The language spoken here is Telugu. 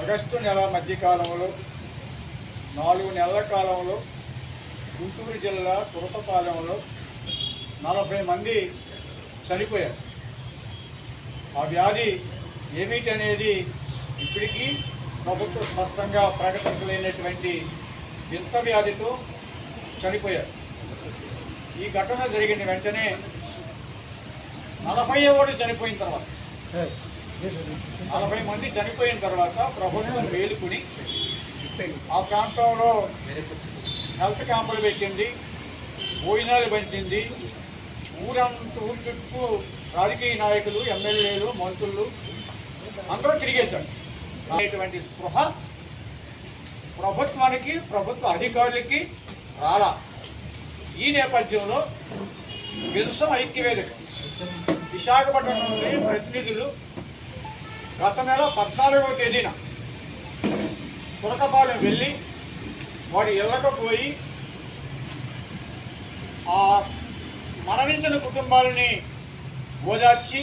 ఆగస్టు నెల మధ్యకాలంలో నాలుగు నెలల కాలంలో గుంటూరు జిల్లా తురతపాలెంలో నలభై మంది చనిపోయారు. ఆ వ్యాధి ఏమిటి అనేది ఇప్పటికీ ప్రభుత్వం స్పష్టంగా ప్రకటించలేనటువంటి వింత వ్యాధితో చనిపోయారు. ఈ ఘటన జరిగిన వెంటనే నలభై ఒకటి చనిపోయిన తర్వాత నలభై మంది చనిపోయిన తర్వాత ప్రభుత్వం వేలుకుని ఆ ప్రాంతంలో హెల్త్ క్యాంపులు పెట్టింది భోజనాలు పంచింది. ఊరంత ఊరు చుట్టూ రాజకీయ నాయకులు ఎమ్మెల్యేలు మంత్రులు అందరూ తిరిగేశారు. అనేటువంటి స్పృహ ప్రభుత్వానికి ప్రభుత్వ అధికారులకి రాలా. ఈ నేపథ్యంలో విల్సన్ ఐక్యవేదిక విశాఖపట్నంలోని ప్రతినిధులు గత నెల పద్నాలుగో తేదీన తురకపాలెం వెళ్ళి వారి ఇళ్ళకు పోయి ఆ మరణించిన కుటుంబాలని ఓదార్చి